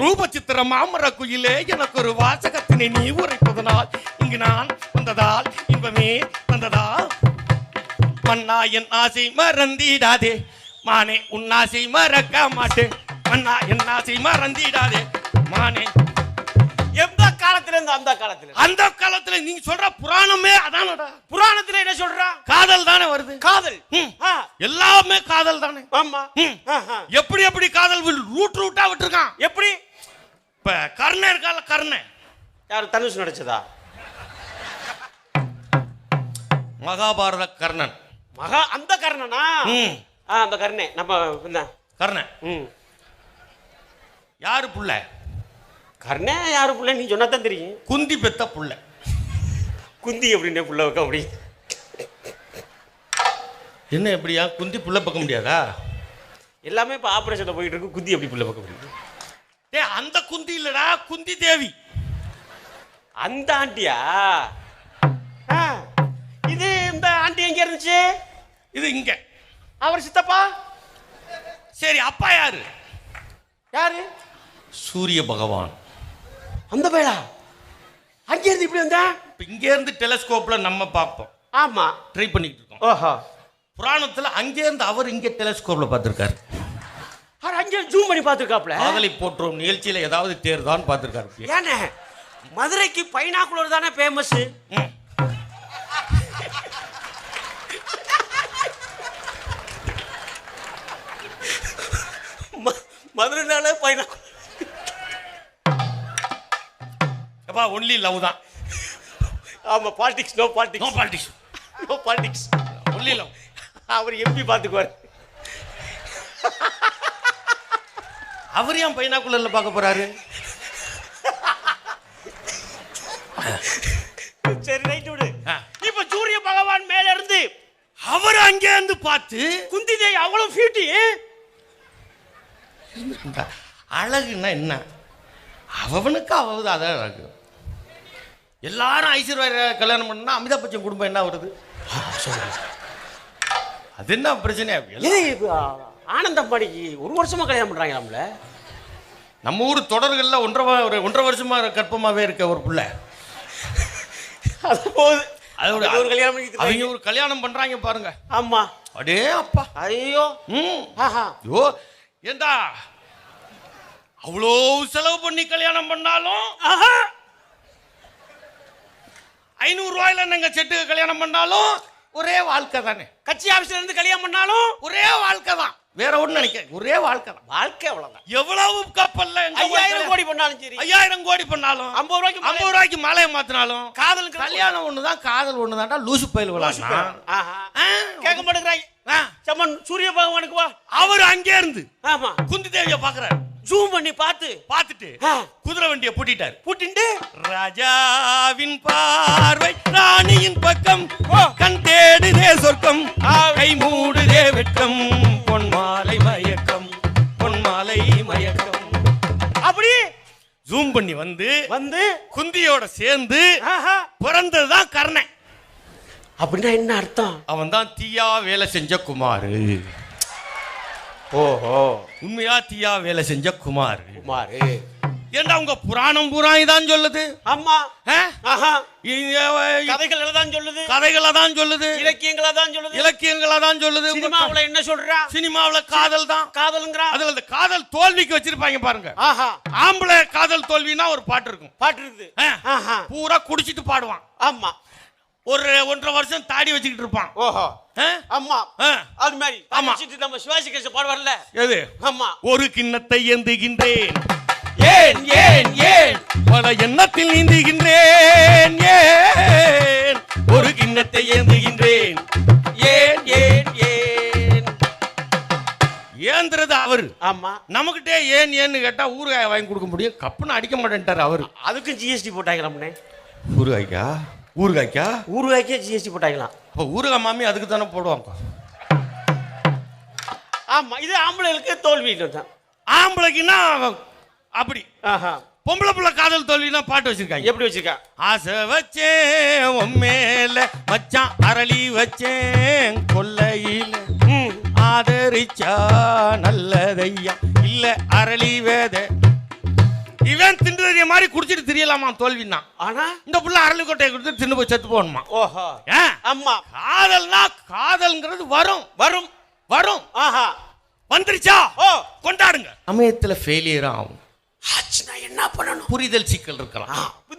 ரூபச்சித்திர மாமர குயிலே எனக்கு ஒரு வாசகத்தினை நீ உரைப்பதனால் இங்கு நான் வந்ததால் இன்பமே வந்ததா மன்னா என் ஆசை மறந்திடாதே. மானே உன் ஆசை மறக்க மாட்டேன். மன்னா என் ஆசை மறந்திடாதே. மானே காலத்துல இருந்து அந்த காலத்துல அந்த காலத்துல நீங்க சொல்ற புராணமே அதானடா. புராணத்துல என்ன சொல்றா? காதல் தானே வருது. காதல். எல்லாமே காதல் தானே. ஆமா. எப்படி எப்படி காதல் ரூட் ரூட்டா விட்டுருக்கான். எப்படி? இப்ப கர்ணன் இருக்கால கர்ணன் யாரு தனுஷ் நடிச்சதா? மகாபாரத கர்ணன். மகா அந்த கர்ணனா? அந்த கர்ணே. நம்ம கர்ணன். ம். யாரு புள்ள? கர்ணே யாரு புள்ள? நீ சொன்னா தான் தெரியும். குந்தி பெத்த புள்ள. குந்தி எப்படின்னே புள்ள வைக்க அப்படி? என்ன எப்படியா? குந்தி புள்ள பார்க்க முடியாதா? எல்லாமே இப்போ ஆப்ரேஷனில் போயிட்டு இருக்கு குந்தி எப்படி புள்ள வைக்க முடியும்? டே அந்த குந்தி இல்லடா குந்தி தேவி. அந்த ஆண்டியா? இது இந்த ஆண்டி எங்க இருந்துச்சு? இது இங்க. அவர் சித்தப்பா? சரி அப்பா யாரு? யாரு? சூரிய பகவான். அந்த பேடா அங்க இருந்து இப்படி வந்தா? இப்ப இங்க இருந்து டெலஸ்கோப்ல நம்ம பார்ப்போம். ஆமா. ட்ரை பண்ணிட்டு இருக்கோம். ஓஹோ புராணத்துல அங்கே இருந்து அவர் இங்க டெலஸ்கோப்ல பார்த்திருக்காரு. அவர் அங்கே ஜூம் பண்ணி பார்த்துருக்காப்ல காதலை போற்றுவோம் நிகழ்ச்சியில ஏதாவது தேர்தான்னு பார்த்திருக்காரு. ஏண்ணே மதுரைக்கு பைனாக்குலர் தானே ஃபேமஸ் ஒன்லி லவ் தான். ஆமா politics no no politics no politics only love அவர் எம்பி பார்த்துக்குவார். அவர் ஏன் பைனாக்குள்ளர்ல பார்க்க போறாரு? சரி ரைட் விடு. இப்ப சூரிய பகவான் மேல இருந்து அவர் அங்கே இருந்து பார்த்து குந்தி தேவி அவ்வளவு பியூட்டி அழகுன்னா என்ன? அவனுக்கு அவது அதான் அழகு. எல்லாரும் ஐஸ்வர்யா கல்யாணம் பண்ணா அமிதாப் பச்சன் குடும்பம் என்ன வருது அது என்ன பிரச்சனை? இது ஆனந்த அம்பானிக்கு ஒரு வருஷமா கல்யாணம் பண்றாங்க நம்மள நம்ம ஊர் தொடர்கள்ல ஒன்றரை ஒரு ஒன்றரை வருஷமா கற்பமாவே இருக்க ஒரு புள்ள. அது போகுது அதோட அது ஒரு கல்யாணம் அவங்க. ஒரு கல்யாணம் பண்றாங்க பாருங்க. ஆமா. அடே அப்பா. ஐயோ. ம். ஆஹா. ஐயோ ஏண்டா? அவ்வளோ செலவு பண்ணி கல்யாணம் பண்ணாலும் ஆஹா ஐநூறு ரூபாயில செட்டுக்கு கல்யாணம் பண்ணாலும் ஒரே வாழ்க்கை தானே. கட்சி ஆபீஸ்ல இருந்து கல்யாணம் பண்ணாலும் ஒரே வாழ்க்கை தான். வேற ஒண்ணு நினைக்க ஒரே வாழ்க்கை தான். வாழ்க்கை அவ்வளவுதான். எவ்வளவு கப்பல்ல ஐயாயிரம் கோடி பண்ணாலும் சரி. ஐயாயிரம் கோடி பண்ணாலும் ஐம்பது ரூபாய்க்கு ஐம்பது ரூபாய்க்கு மாலையை மாத்தினாலும் காதலுக்கு கல்யாணம் ஒண்ணுதான் காதல் ஒண்ணுதான்டா லூசு பயில் கேட்க மாட்டேங்கிறாங்க சம்மன் சூரிய பகவானுக்கு வா. அவர் அங்கே இருந்து ஆமா. குந்தி தேவிய பாக்குறாரு ஜூம் பண்ணி பார்த்து. பார்த்துட்டு. குதிரை வண்டியை பூட்டிட்டாரு. பூட்டிண்டு? ராஜாவின் பார்வை ராணியின் பக்கம். கண் தேடுதே சொர்க்கம். கை மூடுதே வெட்கம். பொன்மாலை மயக்கம் பொன்மாலை மயக்கம். அப்படி ஜூம் பண்ணி வந்து வந்து குந்தியோட சேர்ந்து பிறந்ததுதான் கர்ணன். அப்படின்னா என்ன அர்த்தம்? அவன் தான் தீயா வேலை செஞ்ச குமாரு. ஓஹோ. உண்மையா தீயா வேலை செஞ்ச குமாரு. குமாரு. ஏண்டா உங்க புராணம் பூரா இதான் சொல்லுது? ஆமா கதைகள் தான் சொல்லுது. கதைகளை தான் சொல்லுது. இலக்கியங்களா தான் சொல்லுது. இலக்கியங்களை தான் சொல்லுது. சினிமாவுல என்ன சொல்றா? சினிமாவுல காதல் தான். காதலுங்கிறா? அதுல அந்த காதல் தோல்விக்கு வச்சிருப்பாங்க பாருங்க. ஆஹா. ஆம்பளை காதல் தோல்வினா ஒரு பாட்டு இருக்கும். பாட்டு இருக்குது. பூரா குடிச்சிட்டு பாடுவான். ஆமா. ஒரு ஒன்றரை வருஷம் தாடி வச்சுக்கிட்டு இருப்பான். ஓஹோ? ஆமா. அது மாதிரி. ஆமா. நம்ம சிவாஜி கேச பாடுவார்ல எது? ஆமா. ஒரு கிண்ணத்தை ஏந்துகின்றேன். பல எண்ணத்தில் நீந்துகின்றேன். ஏன்? ஒரு கிண்ணத்தை ஏந்துகின்றேன். ஏன் ஏன் ஏன்? ஏந்துறது அவரு. ஆமா. நமக்கிட்டே ஏன் ஏன்னு கேட்டா ஊறுகாய் வாங்கி கொடுக்க முடியும். கப்புன்னு அடிக்க மாட்டேன்ட்டார் அவரு. அதுக்கும் ஜிஎஸ்டி போட்டாங்களாம்னே? ஊறுகாய்க்கா? ஊறுகாய்க்கா? ஊருவாய்க்கே ஜிஎஸ்டி போட்டாங்களாம். அப்போ ஊறுகாய் மாமி அதுக்கு தானே போடுவாங்க. ஆமா இது ஆம்பளைகளுக்கு தோல்வி தான் ஆம்பளைக்குன்னா அப்படி. ஆஹா. பொம்பளை புள்ள காதல் தோல்வினா பாட்டு வச்சிருக்காங்க. எப்படி வச்சிருக்கா? ஆசை வச்சேன் உன் மேல மச்சான் அரளி வச்சேன் கொல்லையில. ஆதரிச்சா நல்லதையா? இல்ல அரளி வேத. திண்டு தெரிய மாதிரி குடிச்சிட்டு தெரியலாமா தோல்வின்னா? ஆனா? இந்த புள்ள அரளிக்கொட்டையை கொடுத்து தின்னு போய் செத்து போகணுமா? ஓஹோ. ஆமா. காதல்னா காதல்ங்கிறது வரும். வரும். வரும். ஆஹா. வந்துருச்சா? ஓ. கொண்டாடுங்க. சமயத்துல ஃபெயிலியர் ஆகும். என்ன பண்ணணும். புரிதல் சிக்கல் இருக்கலாம்.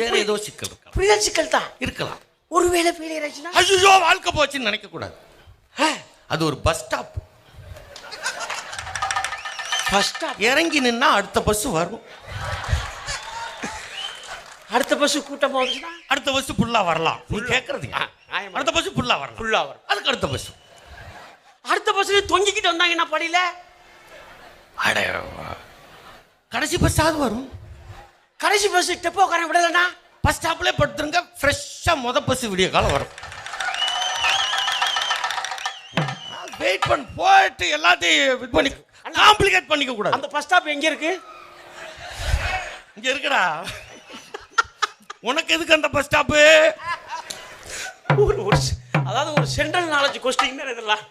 வேற ஏதோ சிக்கல் இருக்கலாம். புரிதல் சிக்கல் தான். இருக்கலாம். ஒருவேளை ஃபெயிலியர் ஆச்சுன்னா ஐயோ வாழ்க்கை போச்சுன்னு நினைக்க கூடாது அது ஒரு பஸ் ஸ்டாப் ஃபர்ஸ்ட் ஸ்டாப் இறங்கி நின்னா அடுத்த பஸ் வரும். அடுத்த பஸ் கூட்டமா வந்துச்சுன்னா அடுத்த பஸ் ஃபுல்லா வரலாம். நீ கேக்குறது. அடுத்த பஸ் ஃபுல்லா வரலாம். ஃபுல்லா வரும். அதுக்கு அடுத்த பஸ் அடுத்த பஸ்ல தொங்கிக்கிட்டு வந்தாங்கன்னா படியில? அட கடைசி பஸ்ஸாவது வரும். கடைசி பஸ் டெப்போ உட்கார விடலனா பஸ் ஸ்டாப்ல படுத்துருங்க. ஃப்ரெஷ்ஷா முத பஸ் விடிய காலம் வரும். வெயிட் பண்ண போயிட்டு எல்லாத்தையும் இது பண்ணி காம்ப்ளிகேட் பண்ணிக்க கூடாது. அந்த பஸ் ஸ்டாப் எங்க இருக்கு? இங்க இருக்குடா. உனக்கு எதுக்கு அந்த பஸ் ஸ்டாப்பு ஒரு அதாவது ஒரு சென்ட்ரல் நாலேஜ் கொஸ்டின் இதெல்லாம்.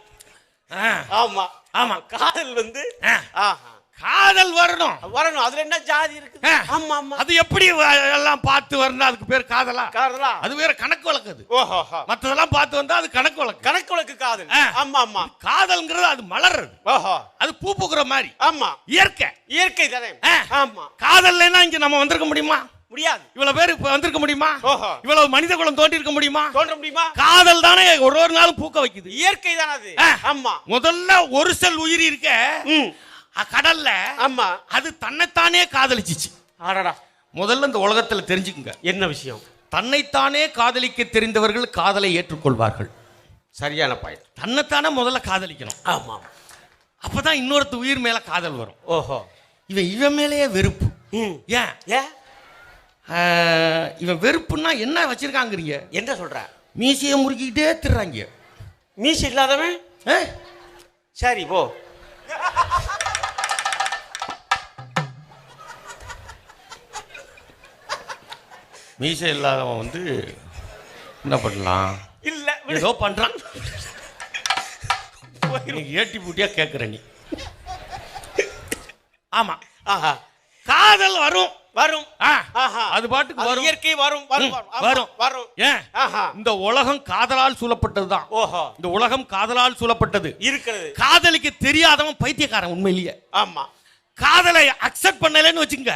ஆமா. ஆமா. காதல் வந்து ஆ. காதல் வரணும். வரணும். அதுல என்ன ஜாதி இருக்கு. ஆமா ஆமா. அது எப்படி எல்லாம் பார்த்து வரணும் அதுக்கு பேர் காதலா? காதலா? அது வேற கணக்கு வழக்குது ஓஹோ மத்ததெல்லாம் பார்த்து வந்தா அது கணக்கு வழக்கு. கணக்கு வழக்கு காதல். ஆமா ஆமா. காதல்ங்கிறது அது மலர்றது. ஓஹோ. அது பூ பூக்குற மாதிரி. ஆமா. இயற்கை. இயற்கை தானே. ஆமா. காதல்னா இங்க நம்ம வந்திருக்க முடியுமா? முடியாது. இவ்வளவு பேர் இப்ப வந்திருக்க முடியுமா? ஓஹோ. இவ்வளவு மனித குலம் தோண்டி இருக்க முடியுமா? தோன்ற முடியுமா? காதல் தானே ஒரு ஒரு நாளும் பூக்க வைக்குது. இயற்கை தானே அது. ஆமா. முதல்ல ஒரு செல் உயிர் இருக்க கடல்ல ஆமா. அது தன்னைத்தானே காதலிச்சிச்சு. ஆடடா. முதல்ல இந்த உலகத்துல தெரிஞ்சுக்குங்க. என்ன விஷயம்? தன்னைத்தானே காதலிக்க தெரிந்தவர்கள் காதலை ஏற்றுக்கொள்வார்கள். சரியான பாயிண்ட் தன்னைத்தானே முதல்ல காதலிக்கணும். ஆமா அப்பதான் இன்னொருத்த உயிர் மேல காதல் வரும். ஓஹோ. இவன் இவன் மேலேயே வெறுப்பு. ம். ஏன்? ஏ? ஆஹ், இவன் வெறுப்புன்னா என்ன வச்சிருக்காங்கிறீங்க? என்ன சொல்ற? மீசையை முறுக்கிக்கிட்டே திர்றாங்க. மீசி இல்லாதவன்? சரி போ. மீசை இல்லாதவன் வந்து என்ன பண்ணலாம்? இல்ல. ஏதோ. இன்னைக்கு ஏட்டி பூட்டியா கேட்குற நீ. ஆமா. ஆஹா. காதல் வரும் வரும். அது பாட்டுக்கு வரும். இயற்கை வரும் வரும் வரும். வரும். ஏன் ஆஹா. இந்த உலகம் காதலால் சூழப்பட்டதுதான் ஓஹோ. இந்த உலகம் காதலால் சூழப்பட்டது. இருக்கிறது. காதலிக்கு தெரியாதவன் பைத்தியக்காரன் உண்மையிலேயே. ஆமா. காதலை அக்செப்ட் பண்ணலன்னு வச்சுங்க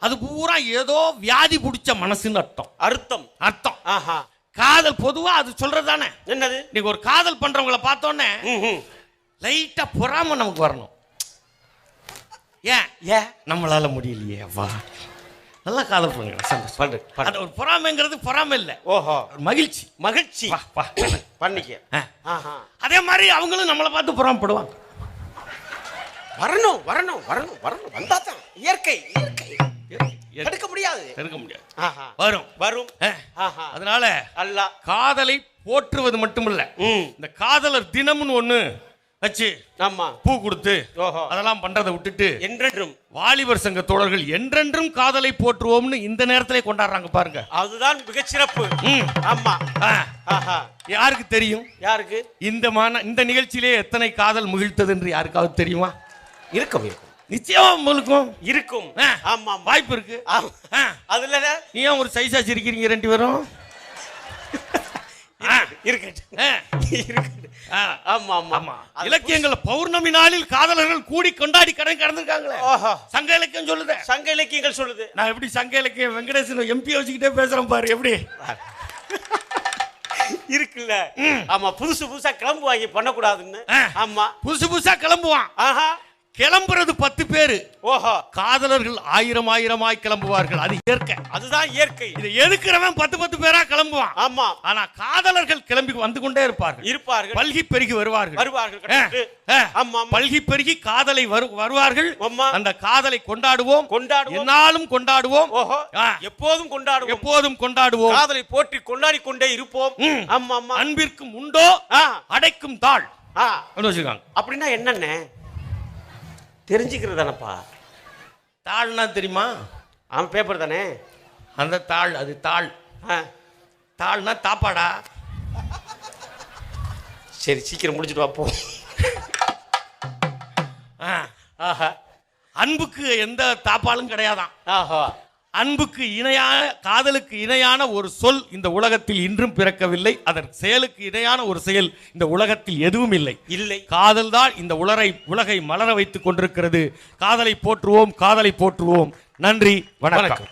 அது பூரா ஏதோ வியாதி பிடிச்ச மனசுன்னு அர்த்தம். அர்த்தம். அர்த்தம். காதல் பொதுவா அது சொல்றது தானே? என்னது? இன்னைக்கு ஒரு காதல் பண்றவங்கள பார்த்தோன்னே. லைட்டா பொறாம நமக்கு வரணும். ஏன்? ஏ நம்மளால முடியலையே வா. நல்லா காதல் பண்ணுங்க சந்தோஷம். பண்று பண்று. அது ஒரு பொறாமைங்கிறது பொறாமை இல்ல. ஓஹோ. மகிழ்ச்சி. மகிழ்ச்சி. பண்ணிக்க. அதே மாதிரி அவங்களும் நம்மளை பார்த்து பொறாமப்படுவாங்க. வரணும் வரணும் வரணும் வரணும். வந்தா தான் இயற்கை. இயற்கை. தடுக்க முடியாது. இருக்க முடியாது. வரும். வரும். அதனால அல்லா. காதலை போற்றுவது மட்டுமல்ல. இந்த காதலர் தினம்னு ஒண்ணு வச்சு ஆமா. பூ கொடுத்து அதெல்லாம் பண்றதை விட்டுட்டு என்றென்றும். வாலிபர் சங்க தோழர்கள் என்றென்றும் காதலை போற்றுவோம்னு இந்த நேரத்திலே கொண்டாடுறாங்க பாருங்க. அதுதான் மிகச்சிறப்பு. ஆமா. யாருக்கு தெரியும்? யாருக்கு? இந்த மான இந்த நிகழ்ச்சியிலே எத்தனை காதல் முகிழ்த்தது என்று யாருக்காவது தெரியுமா? இருக்கும் இருக்கும். நிச்சயமா முழுக்கும் இருக்கும். ஆ. ஆமா ஆமா வாய்ப்பு இருக்கு. அதுல நீ ஏன் ஒரு சைஸா சிரிக்கிறீங்க ரெண்டு பேரும்? இலக்கியங்கள்ல பௌர்ணமி நாளில் காதலர்கள் கூடி கொண்டாடி கடன் கடந்திருக்காங்களே. சங்க இலக்கியம் சொல்லுதே. சங்க இலக்கியங்கள் சொல்லுது. நான் எப்படி சங்க இலக்கியம் வெங்கடேசன் எம்பி வச்சுக்கிட்டே பேசுறேன் பாரு எப்படி? இருக்குல்ல. ஆமா புதுசு புதுசா கிளம்பு வாங்கி பண்ணக்கூடாதுன்னு. ஆமா. புதுசு புதுசா கிளம்புவான். ஆஹா. கிளம்புறது பத்து பேரு. ஓஹோ. காதலர்கள் ஆயிரம் ஆயிரமாய் கிளம்புவார்கள். அது இயற்கை. அதுதான் இயற்கை. இதை எதுக்குறவன் பத்து பத்து பேரா கிளம்புவான்? ஆமா. ஆனா காதலர்கள் கிளம்பி வந்து கொண்டே இருப்பார்கள். இருப்பார்கள். பல்கி பெருகி வருவார்கள். வருவார்கள் கரெக்ட். ஆ. ஆமா ஆமா. பல்கி பெருகி காதலை வரு வருவார்கள். ஆமா. அந்த காதலை கொண்டாடுவோம். கொண்டாடுவோம். என்னாலும் கொண்டாடுவோம். ஓஹோ. ஆ. எப்போதும் கொண்டாடுவோம். எப்போதும் கொண்டாடுவோம். காதலை போற்றி கொண்டாடி கொண்டே இருப்போம். ம். ஆமா ஆமா. அன்பிற்கும் உண்டோ? ஆ. அடைக்கும் தாழ் ஆ. அப்படின்னு அப்படின்னா என்னண்ணே தெரிஞ்சுக்கிறது தானப்பா தாழ்னா தெரியுமா? அவன் பேப்பர் தானே? அந்த தாள் அது தாள். ஆ. தாள்னா தாப்பாடா. சரி சீக்கிரம் முடிச்சுட்டு வா போ. ஆ. ஆஹா. அன்புக்கு எந்த தாப்பாலும் கிடையாதாம். ஆஹா. அன்புக்கு இணையான காதலுக்கு இணையான ஒரு சொல் இந்த உலகத்தில் இன்றும் பிறக்கவில்லை. அதன் செயலுக்கு இணையான ஒரு செயல் இந்த உலகத்தில் எதுவும் இல்லை. இல்லை. காதல் தான் இந்த உலரை உலகை மலர வைத்துக் கொண்டிருக்கிறது. காதலை போற்றுவோம் காதலை போற்றுவோம். நன்றி வணக்கம்.